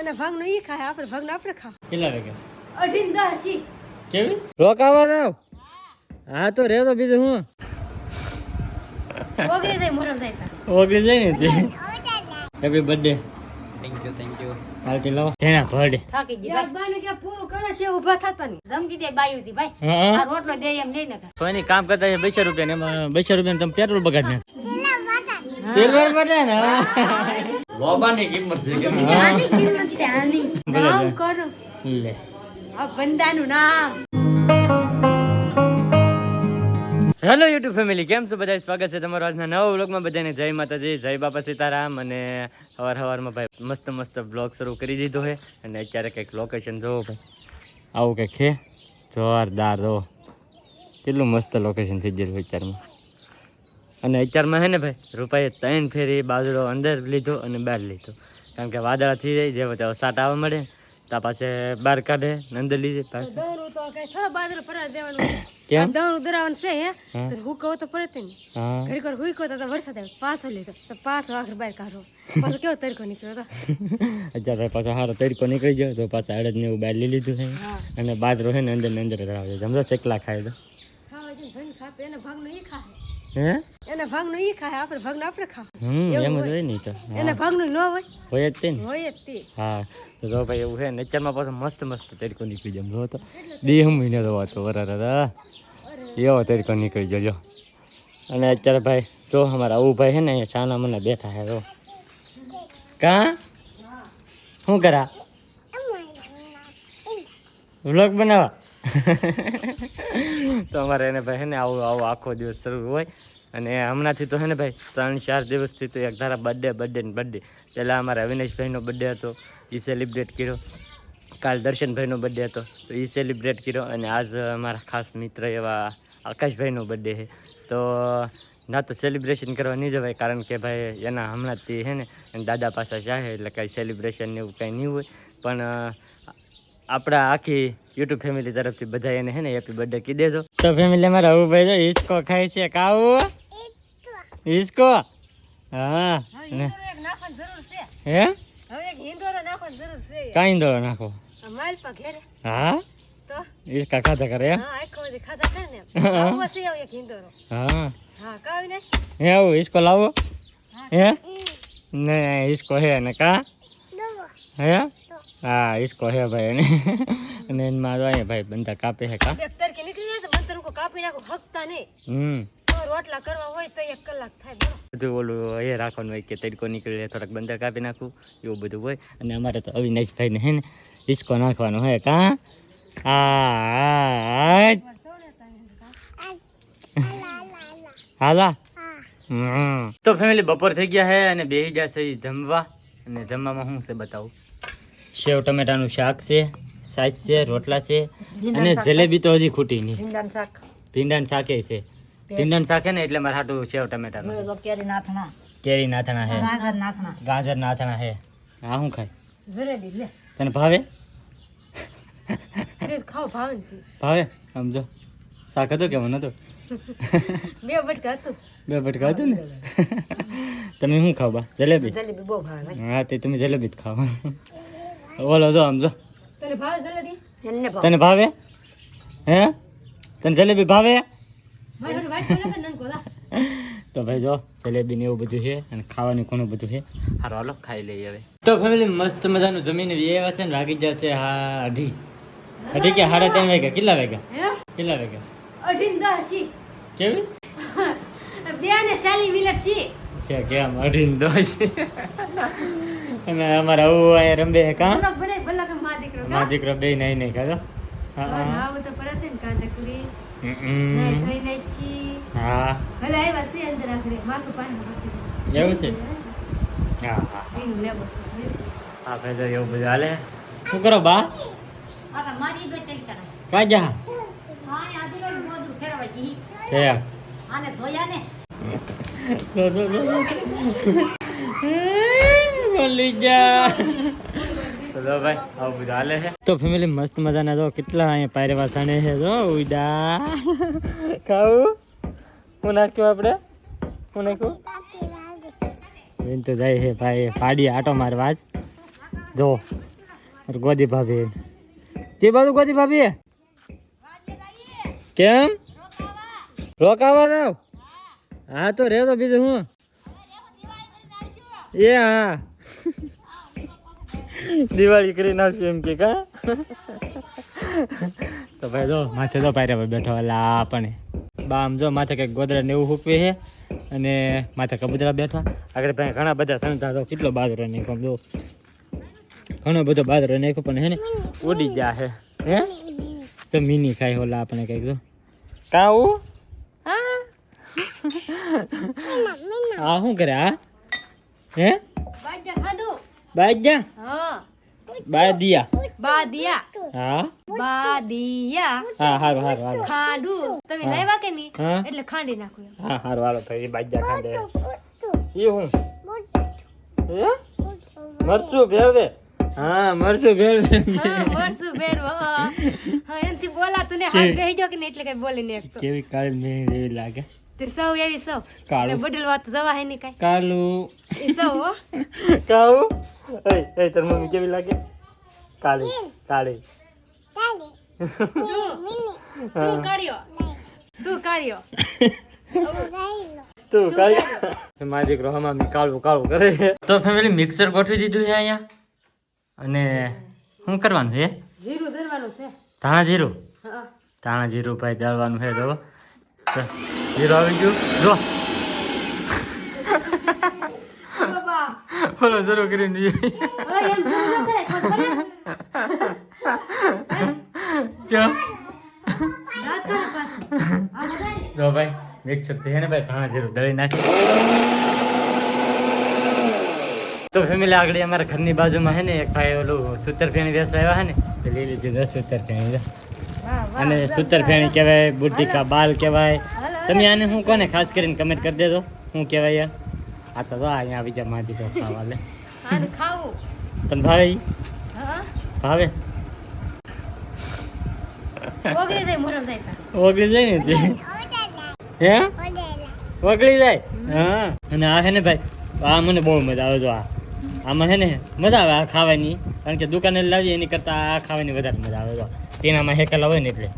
એના ભાગનો ઈ ખાય આપણે ભાગનો આપણે ખાવ. કેટલા વાગે અઢી ને દસ ઈ. કેવી? રોકાવા જાવ હા તો રે તો બીજું હું? ઓગળી જાય મોરમ જાય ઓગળી જાય ને તે. Happy birthday thank you thank you party લાવો. તેના બર્થડે થાકી ગઈ યાર બાને કે પૂરું કરે છે ઊભા થતા નહીં ધમકી દે બાયુ થી ભાઈ આ રોટલો દે એમ નહીં નકર તો એની કામ કરતા 200 રૂપિયા ને એમાં બસો રૂપિયા તમે પેટ્રોલ બગાડ ને તેલ બગાડ ને? લોબાની કિંમત છે કેમ? આની કિંમત છે આની. નામ કરો. લે. આ બંદાનું નામ. હેલો યુટ્યુબ ફેમિલી કેમ છો બધા સ્વાગત છે તમારો આજના નવા વ્લોગમાં બધાને જય માતાજી જય બાપા સીતારામ અને હવાર હવારમાં ભાઈ મસ્ત મસ્ત બ્લોગ શરૂ કરી દીધો છે અને અત્યારે કંઈક લોકેશન જોવો ભાઈ. આવું કંઈક છે? જોરદાર જો. કેટલું મસ્ત લોકેશન થઈ ગયેલું અત્યારમાં. અને અત્યારમાં હે ને ભાઈ રૂપાએ ત્રણ ફેરી બાજરો અંદર લીધો અને બહાર લીધો. કારણ કે વાદળા થઈ જાય જેવો તેવો સાટ આવવા મળે. ત્યાં પાસે બહાર કાઢે ને અંદર લીધે પાછું. તો કઈ થોડા બાજરો ફરવા દેવાનું કેમ? દવરું દરાવાનું છે હે? હા. તો હુકવો તો પડે ને ઘડી ઘર હુઈકો તો વરસાદ આવ્યો પાછો લીધો. તો પાછો આખર બહાર કાઢો પાછો કેવો તરીકો નીકળ્યો તો? અત્યારે પાછો સારો તડકો નીકળી ગયો તો પાછા અડદ ને એવું બહાર લઈ લીધું છે. અને બાજરો છે ને અંદર ને અંદર જ રાવે છે. સમજો ચકલા ખાય તો. ખાવા જઈને ભણી ખાપે એના ભાગનો ઈ ખાય. હે? એને ભાગનો ઈ ખાય આપણે ભાગનો આપણે ખાવ. હમ એમ જ હોય. ને તો. એને ભાગનું ન હોય. હોય જ તે ને. હોય જ તે. હા તો જો ભાઈ એવું છે નેચરમાં પાછો મસ્ત મસ્ત તરીકો નીકળી જાય. જો તો દેહ મહિને તો વાતો બરાબર એવો તરીકો નીકળી ગયો જો. અને અત્યારે ભાઈ જો અમારા આવું ભાઈ છે ને અહીંયા ચાના મને બેઠા છે જો. કા? શું કરા? વ્લોગ બનાવવા તો અમારે એને ભાઈ ને આવું આવો આખો દિવસ શરૂ હોય. અને હમણાંથી તો છે ને ભાઈ, ત્રણ ચાર દિવસથી તો એક ધારા બર્થડે બર્થડે ને બર્થડે પહેલાં અમારા અવિનાશભાઈનો બર્થડે હતો એ સેલિબ્રેટ કર્યો. કાલ દર્શનભાઈનો બર્થડે હતો, તો એ સેલિબ્રેટ કર્યો. અને આજ અમારા ખાસ મિત્ર એવા આકાશભાઈનો બર્થડે છે. તો ના તો સેલિબ્રેશન કરવા નહીં જવાય, કારણ કે ભાઈ એના હમણાંથી હે ને દાદા પાસે ચાહે, એટલે કાંઈ સેલિબ્રેશન એવું કાંઈ નહીં હોય. પણ આપણા આખી યુટ્યુબ ફેમિલી તરફથી બધા એને હે ને હેપી બર્થડે કહી દેજો. તો ફેમિલી અમારે આવું ભાઈ જો હિચકો ખાય છે કાવું હિચકો? હા. ને હિંદોરો એક નાખવાની જરૂર છે. હે? હવે એક હિંદોરો નાખવાની જરૂર છે. કાંઈ દોડો નાખો? હા? તો? હિચકા ખાધા કરે હા આખો બધી ખાધા કરે ને આવો છે આવો એક હિંદોરો હા. હા કાવી ને? હે આવું હિચકો લાવો? હે. ને હિચકો હે ને કા? હે? હા હિચકો હે ભાઈ એને. અને એમાં તો એ ભાઈ બંધા કાપે છે કા. બે કે નીકળી જાય તો મંતર કો કાપી નાખો હકતા ને હમ. રોટલા કરવા હોય તો એક કલાક થાય બધું ઓલું એ રાખવાનું હોય કે તડકો નીકળે થોડાક બંદર કાપી નાખું એવું બધું હોય. અને અમારે તો અવિનાશભાઈને હે ને હિચકો નાખવાનો હે કા. આ હાલા. તો ફેમિલી બપોર થઈ ગયા હે અને બેસી જશે જમવા. અને જમવામાં શું છે બતાવું? સેવ ટમેટાનું શાક છે સાઈઝ છે રોટલા છે અને જલેબી તો હજી ખૂટી નહીં. શાક. ભીંડાનું શાકે છે. ભીંડાનું શાક ને એટલે મારે હાટું સેવ ટમેટાનું કેરી નાથણા. કેરી નાથણા હે ગાજર નાથણા. ગાજર નાથણા હે આ શું ખાય લે. તને ભાવે? ખાવ ભાવે ભાવે? સમજો શાક હતો કેવું નતું બે બટકા હતું. બે ભટકા હતું ને? તમે શું ખાવ બા? જલેબી? જલેબી બહુ ભાવે. હા તે તમે જલેબી જ ખાવ. ઓલો જો તને ભાવે જલેબી? તને ભાવે? હે? તને જલેબી ભાવે? તો ભાઈ જો જલેબી ને એવું બધું છે અને ખાવાનું ઘણું બધું છે. હારો હાલો ખાઈ લઈએ હવે. તો ફેમિલી મસ્ત મજાનું જમીન એવા છે ને વાગી જશે હા અઢી. અઢી કે સાડા ત્રણ વાગ્યા? કેટલા વાગ્યા? કેટલા વાગ્યા? અઢી દસ કેવી? બે ને ચાલી મિનિટ છે. કેમ? અઢી દસ અને અમારા આવું અહીંયા રંબે હે કા? બલક બનાય બલક દીકરો મા દીકરો બે નહીં નહીં કાજો હા એવું છે હા હા. હા ભાઈ એવું બધું હાલે. શું કરો બા? આ મારી બે ચઈ કરે? કાં જા હા એ આજુબાજુ મોદરું ફેરવાય જી છે આને ધોયા ને? જો બોલી તો ભાઈ હવે બધું હાલે છે. તો ફેમિલી મસ્ત મજાના જો કેટલા અહીંયા પાયરે સાણે છે જો ઉડા ખાવું? હું નાખ્યું આપણે? હું નાખ્યું? બેન તો જાય છે ભાઈ, ફાડી આટો મારવા જ જો ગોદી ભાભી જે બાજુ ગોદી ભાભી કેમ? રોકાવા જાવ? હા, તો રહેતો બીજું હું. એ, હા. દિવાળી કરી નાખશું એમ કે કા? તો ભાઈ જો માથે તો પાયરા પર બેઠો લા આપણે બા આમ જો માથે કંઈક ગોદરા ને એવું હૂકવે છે અને માથે કબૂતરા બેઠા. આગળ ભાઈ ઘણા બધા સંતા તો કેટલો બાદરો નાખ્યો જો. ઘણો બધો બાદરો નાખ્યો પણ હે ને ઉડી ગયા હે. હે? તો મિની ખાય ઓલા આપણે કંઈક જો. કાવું આ શું કરે આ? હે? બાજા હા. બાદિયા બાદિયા હા. બાદિયા હા હારું હારું હારું. ખાધું તમે લાવ્યા કે નહીં? એટલે ખાંડી નાખું હા હારું હારું ભાઈ એ બાજા ખાંડે. એ હું? મરચું ભેળ દે. હા મરચું ભેળ દે. મરચું ભેળ હા. હા એનથી બોલાતું ને હાથ બેહી ગયો કે નહીં? એટલે કઈ બોલી નહીં કેવી કાળી મેં એવી લાગે. તે સૌ એવી સૌ. કાળું. ને બદલવા તો જવા હે નહીં કાંઈ. કાલું એ સૌ હો. કાવું એ એ તાર મમ્મી કેવી લાગે? કાળી કાળી. તું કર્યો તું કર્યો તું કાળી? મારી દીકરો હમામી કાળું કાળું કરે તો ફેમિલી મિક્સર ગોઠવી દીધું છે અહીંયા. અને શું કરવાનું છે? જીરું ધરવાનું છે. ધાણા જીરું? ધાણા જીરું ભાઈ દળવાનું છે તો જીરું આવી ગયું જો. બોલો, શરૂ કરીને જો ભાઈ મિક્સરથી છે ને ભાઈ ધાણા જીરું દળી નાખી. તો ફેમિલી આગળ અમારા ઘરની બાજુમાં હે ને એક ભાઈ ઓલું સૂતર ફેણી વેચવા આવ્યા હે ને લઈ લીધી સૂતર ફેણી અને સૂતર ફેણી કહેવાય બુદ્ધિકા બાલ કહેવાય. તમે આને શું કોને ખાસ કરીને કમેન્ટ કરી દેજો? શું કહેવાય યાર. આ તો અહીંયા આવી જા માજી તો ખાવા લે. તને ભાઈ ભાવે ઓગળી જાય ને હે? ઓગળી જાય? હા. અને આ છે ને ભાઈ આ મને બહુ મજા આવે જો આ. આમાં છે ને મજા આવે આ ખાવાની. કારણ કે દુકાને લાવીએ એની કરતાં આ ખાવાની વધારે મજા આવે જો તેનામાં હેકેલા હોય ને એટલે.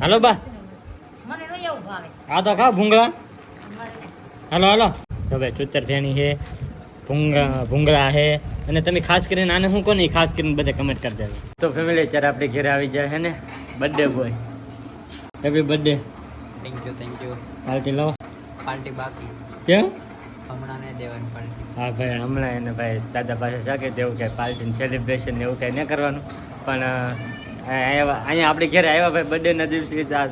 હાલો બા. મને તો એવું આ તો ખાવ ભૂંગળા. હાલો હાલો. હવે ચુતર ફેણી છે ભૂંગળા ભૂંગળા છે. અને તમે ખાસ કરીને આને શું કોને ખાસ કરીને બધા કમેન્ટ કરી દેજો. તો ફેમિલી અત્યારે આપણે ઘરે આવી જાય છે ને. Birthday boy happy birthday thank you thank you party લાવો. પાર્ટી બાકી. કેમ? હમણાં નહીં દેવાની પાર્ટી. હા ભાઈ હમણાં એને ભાઈ દાદા પાસે જાગે તેવું કંઈ પાર્ટીનું સેલિબ્રેશન ને એવું કંઈ ન કરવાનું. પણ અહીંયા અહીંયા આપણે ઘરે આવ્યા ભાઈ બર્થડેના દિવસે આ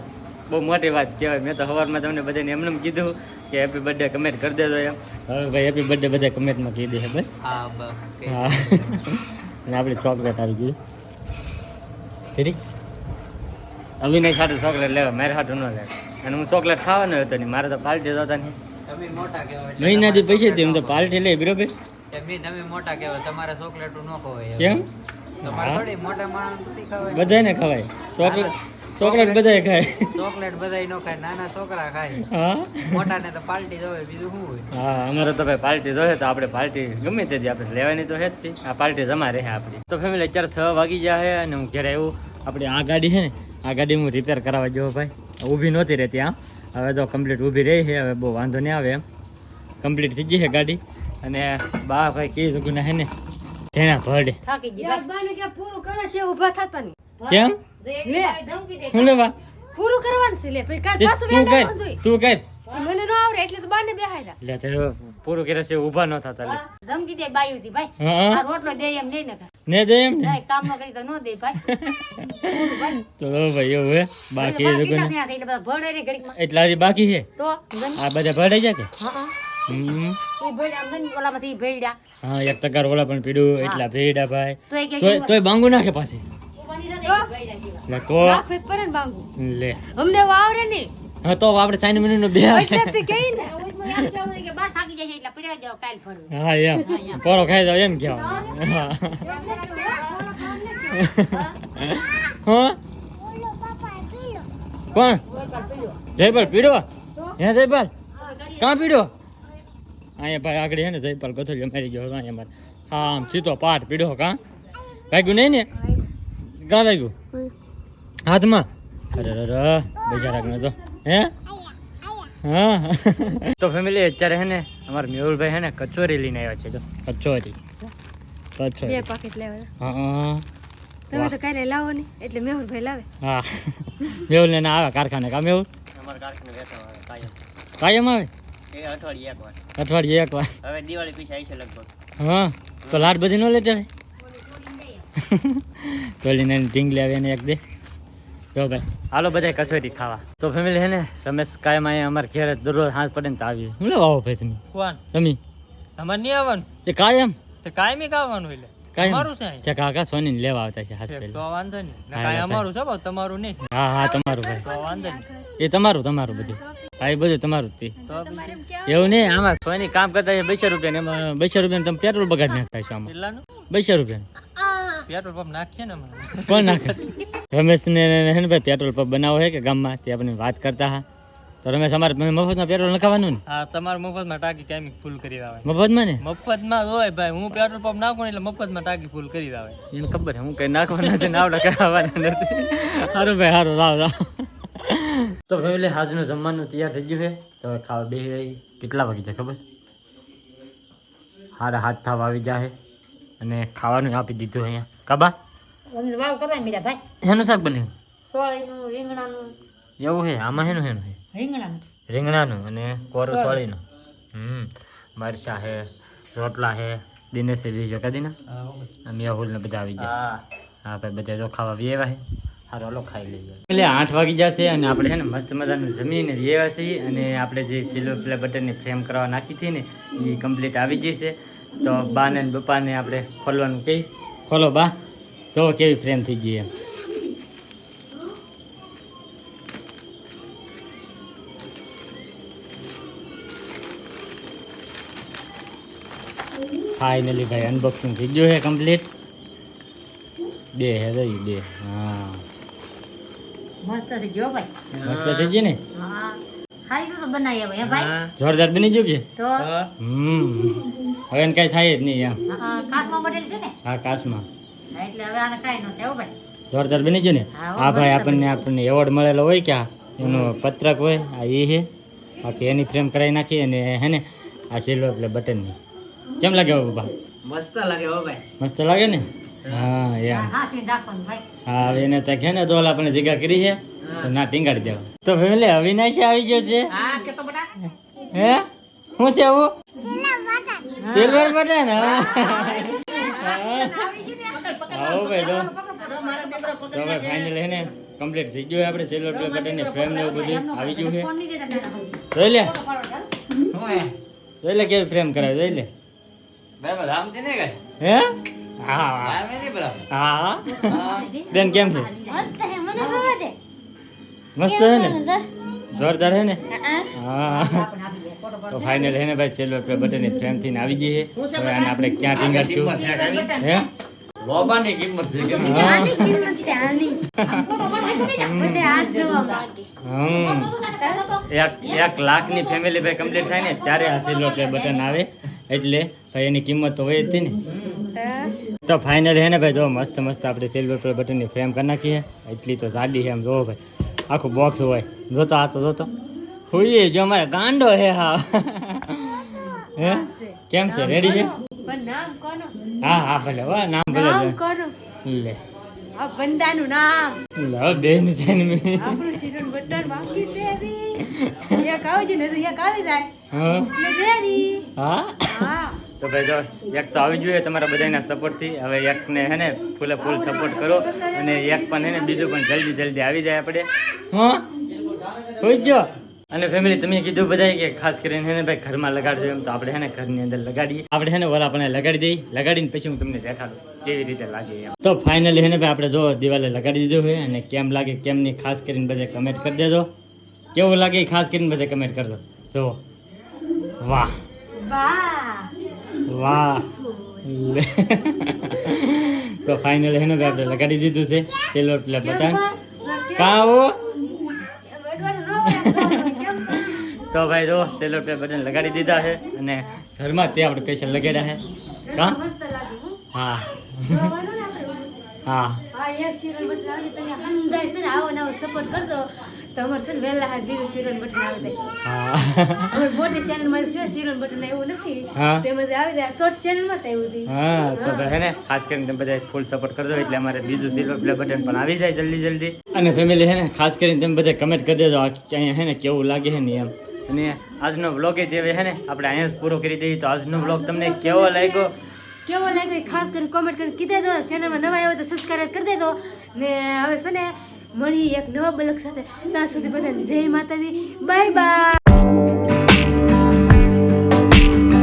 બહુ મોટી વાત કહેવાય. મેં તો સવારમાં તમને બધાને એમને એમ કીધું કે હેપી બર્થડે કમેન્ટ કરી દેજો એમ. હવે ભાઈ હેપી બર્થડે બધા કમેન્ટમાં કહી દે ભાઈ હા અને આપણી ચોકલેટ આવી ગઈ ઠીક અભિનય ખાતું ચોકલેટ લેવા મારે ખાતું ન લે અને હું ચોકલેટ ખાવાનો હતો નહીં મારે તો પાર્ટી જતા નહીં. મહિનાથી પૈસા દે હું તો પાર્ટી લઈ બરોબર? તમે મોટા કહેવાય તમારે ચોકલેટ ન ખવાય. કેમ? બધાને ખવાય. ચોકલેટ ચોકલેટ બધાય ખાય. ચોકલેટ બધાય નો ખાય નાના છોકરા ખાય. હા? મોટાને તો પાર્ટી જોવે બીજું શું હોય? હા અમારે તો ભાઈ પાર્ટી જોવે તો આપણે પાર્ટી ગમે તે આપણે લેવાની તો છે જ આ પાર્ટી જમા રહે આપણી. તો ફેમિલી અત્યારે છ વાગી છે અને હું ઘેર આવ્યું આપણે આ ગાડી છે ને આ ગાડી હું રિપેર કરાવવા જવો ભાઈ. ઊભી નહોતી રહેતી આમ. હવે તો કમ્પ્લીટ ઊભી રહી છે હવે બહુ વાંધો નહીં આવે એમ. કમ્પ્લીટ થઈ ગઈ છે ગાડી. અને બા ભાઈ કઈ જગ્યા હે ને તેના ભડે. થાકી ગઈ. બાને કે પૂરું કરે છે ઊભા થતા નહીં. કેમ? લે. ભાઈ ધમકી દે. શું લેવા પૂરું કરવાનું છે લે પછી કાલ પાછું વેડા કર તું કર. મને નો આવડે એટલે તો બાને બેહાયલા લે તે પૂરું કરે છે ઊભા ન થતા લે. ધમકી દે બાયું થી ભાઈ આ રોટલો દે એમ નહીં ને ને દે એમ નહીં, કામ ન કરી તો ન દે ભાઈ. તો ભાઈ એવું બાકી એ લોકોને છે? એટલે બાકી છે? તો આ બધા ભરાઈ જાય કે? હા, હા. હા એક ઓલા પણ પીડું એટલા ભેડા ભાઈ. તોય બાંગુ નાખે પાછી. લે તો? લે અમને વાવરે હા તો આપણે ચાઇન મિનિટ નો. બે એટલે. હા એમ. પોરો ખાઈ જાવ એમ હા. હા. કોણ? જયપાલ પીડો હે જયપાલ? કાં પીડો અહીંયા ભાઈ આગળ હે ને જયપાલ ગથોલી મારી ગયો અહીંયા મારે. હા આમ સીધો પાઠ પીડો કાં? વાગ્યું નહીં ને? ગા વાગ્યું? હાથમાં? અરે અરે બીજા રાખને તો હે? હા. તો ફેમિલી અત્યારે હે ને અમારા મેહુલભાઈ હે ને કચોરી લઈને આવ્યા છે જો. કચોરી. બે કચોરી પાકેટ લેવા હા. તમે તો ક્યારે લાવો ને એટલે મેહુલભાઈ લાવે. હા. મેહુલ ને આવે કારખાને કા મેહુલ? કાયમ. કાયમ આવે? અઠવાડિયે એકવાર અઠવાડિયે એકવાર હવે દિવાળી પછી આવી છે લગભગ. હા? તો લાડ બધી ન લેતા તોલીને ઢીંગલી આવે ને એક બે. જો ભાઈ હાલો બધા કચોરી ખાવા. તો ફેમિલી હે ને રમેશ કાયમ અહીંયા અમારે ઘેર દરરોજ હાથ પડે ને તો આવી હું લેવા આવો ભાઈ તમે? કોણ? તમે? તમારે નહીં આવવાનું. તે કાયમ? તો કાયમી ખાવાનું એટલે. અમારું છે અહીં? કાકા સોની ને લેવા આવતા છે હાથ તો વાંધો નહીં. કાંઈ અમારું છે તમારું નહીં. હા હા તમારું ભાઈ. તો વાંધો નહીં. એ તમારું તમારું બધું. હા એ બધું તમારું જ એવું નહીં આમાં સોની કામ કરતા બસો રૂપિયા ને એમાં બસો રૂપિયા તમે પેટ્રોલ બગાડ નાખતા છો આમાં. બસો રૂપિયા પેટ્રોલ પંપ નાખીએ ને કોણ નાખે? રમેશ ને હે ભાઈ પેટ્રોલ પંપ બનાવો છે કે ગામમાં? તે આપણે વાત કરતા હા. તો રમેશ અમારે મફતમાં પેટ્રોલ નખાવાનું ને? હા તમારે મફતમાં ટાંકી કાયમી ફૂલ કરી આવે મફતમાં ને? મફતમાં માં હોય ભાઈ હું પેટ્રોલ પંપ નાખું ને એટલે મફતમાં ટાંકી ફૂલ કરી આવે એને ખબર છે હું કઈ નાખવાના છે નાવડા કરાવવાના નથી. સારું ભાઈ સારું રાવ રાવ તો ફેમિલી આજનું જમવાનું તૈયાર થઈ ગયું છે. તો ખાવા બે કેટલા વાગી જાય ખબર? હારા હાથ થાવ આવી જાય અને ખાવાનું આપી દીધું અહીંયા. કાબા? એનું શાક બન્યું? એવું છે? આમાં હેનું હેનું છે? રીંગણાનું. રીંગણાનું અને કોરો સોળીનું. હમ. મરચા છે રોટલા છે દિનેશે બીજો કદીના. મેહુલ ને બધા આવી જાય હા. ભાઈ બધા જો ખાવા વ્યવા છે. હાલો ખાઈ લઈએ. એટલે આઠ વાગી જશે અને આપણે છે ને મસ્ત મજાનું જમીને લેવા છીએ અને આપણે જે સિલ્વર પ્લે બટનની ફ્રેમ કરવા નાખી હતી ને, એ કમ્પ્લીટ આવી જશે. તો બાને ને બપાને આપણે ખોલવાનું કહી ખોલો બા. જો કેવી ફ્રેમ થઈ ગઈ એમ. ફાઇનલી ભાઈ અનબોક્સિંગ થઈ ગયું છે કમ્પ્લીટ બે હે બે. હા. મસ્ત છે જો ભાઈ. મસ્ત થઈ ગઈ ને? હા. સારી તો બનાવી હવે ભાઈ? જોરદાર બની ગયું કે? તો? હમ. હવે એને કાંઈ થાય જ નહીં એમ. હા કાચમાં બનેલી છે ને? હા કાચમાં એટલે હવે આને કાંઈ ન થાય ભાઈ. જોરદાર બની ગયું ને? હા, ભાઈ આપણને આપણને એવોર્ડ મળેલો હોય ક્યાં એનો પત્રક હોય આ એ છે. બાકી એની ફ્રેમ કરાવી નાખી અને હે ને આ સિલ્વર પ્લે બટનની કેમ લાગે બાબા? મસ્ત લાગે હો ભાઈ. મસ્ત લાગે ને? હા એમ. હા હવે એને ત્યાં છે ને તો આપણે જગ્યા કરી છે. તો ના ટીંગાડી દેવા. તો ફેમિલી અવિનાશ આવી ગયો છે. હા કે તો હે? શું છે આવું? સિલ્વર બટન આવો ભાઈ તો. તો ભાઈ ફાઇનલ હે ને કમ્પ્લીટ થઈ ગયું આપણે સિલ્વર પ્લે બટનની ફ્રેમ ને બધું આવી ગયું છે. જોઈ લે. જોઈ લે કેવી ફ્રેમ કરાવી જોઈ લે. બરાબર ને હે? હા રામે નહીં બરાબર હા હા બેન કેમ છે મસ્ત હે મને ખાવા દે મસ્ત છે ને જોરદાર છે ને હા આપણે આપી દે ફોટો તો ફાઇનલ હે ને ભાઈ સિલ્વર પ્લે બટનની ફ્રેમથી આવી ગઈ છે હવે આને આપણે ક્યાં ટીંગાડશું હે લોબાની કિંમત છે કે આની કિંમત છે આની બધે હાથ જોવા માંગે હમ એક એક લાખની ફેમિલી ભાઈ કમ્પ્લીટ થાય ને ત્યારે આ સિલ્વર પ્લે બટન આવે એટલે ભાઈ એની કિંમત તો હોય જ હતી ને. તો ફાઇનલ હે ને ભાઈ જો મસ્ત મસ્ત આપણે સિલ્વર પ્લે બટનની ફ્રેમ કરી નાખીએ એટલી તો સાડી છે એમ જોવો ભાઈ આખું બોક્સ હોય. જોતો આ તો જોતો. હોઈએ જો અમારે ગાંડો હે હા હે? કેમ છે રેડી છે? હા હા ભલે હો નામ ભલે લે. આ બંદાનું નામ. લે બેન છે ને મેં. શીરણ બટન બાકી છે રી એક આવજે ને એક આવી જાય. હા. હા? હા. તો ભાઈ જો એક તો આવી જોઈએ તમારા બધાના સપોર્ટથી હવે એકને હે ને ફૂલે ફૂલ સપોર્ટ કરો અને એક પણ હે ને બીજું પણ જલ્દી જલ્દી આવી જાય આપણે. હા? હોઈ ગયો અને ફેમિલી તમે કીધું બધાય કે ખાસ કરીને હે ને ભાઈ ઘરમાં લગાડજો એમ તો આપણે હે ને ઘરની અંદર લગાડીએ. આપણે હે ને વર આપણે લગાડી દઈએ. લગાડીને પછી હું તમને દેખાડું કેવી રીતે લાગે એમ. તો ફાઇનલી હે ને ભાઈ આપણે જો દિવાલે લગાડી દીધું હોય અને કેમ લાગે કેમ નહીં ખાસ કરીને બધે કમેન્ટ કરી દેજો. કેવું લાગે એ ખાસ કરીને બધે કમેન્ટ કરજો. જો વાહ. વાહ. વાહ. તો ફાઇનલ હેને આપણે લગાડી દીધું છે. સિલ્વર પ્લે બટન કા આવો તો ભાઈ જો સિલ્વર પ્લે બટન લગાડી દીધા છે અને ઘરમાં તે આપણે સ્પેશિયલ લગાડ્યા છે. કા? હું. હા. હા. હા એક સિલ્વર બટન આવે તમે હંદાય છે ને આવો નવો સપોર્ટ કરજો. તો અમારે છે ને વહેલા હાથ બીજું શિરોન બટન આવી જાય હા. મોટી ચેનલમાં છે શિરોન બટન એવું નથી. તેમાં આવી જાય. શોર્ટ ચેનલમાં તો એવું હતી હા તો હે. ને ખાસ કરીને તમે બધા ફૂલ સપોર્ટ કરજો એટલે અમારે બીજું સિલ્વર પ્લે બટન પણ આવી જાય જલ્દી જલ્દી. અને ફેમિલી હે ને ખાસ કરીને તમે બધા કમેન્ટ કરી દેજો અહીંયા હે ને કેવું લાગે છે ને એમ. અને આજનો વ્લોગ જે હે ને આપણે અહીંયા જ પૂરો કરી દઈએ. તો આજનો વ્લોગ તમને કેવો લાગ્યો? કેવો લાગ્યો ખાસ કરીને કોમેન્ટ કરીને કીધે દો ચેનલમાં નવા આવ્યો તો સબસ્ક્રાઈબ કરી દેજો. ને હવે છે ને મળી એક નવા બ્લોગ સાથે. ત્યાં સુધી બધાને જય માતાજી. Bye bye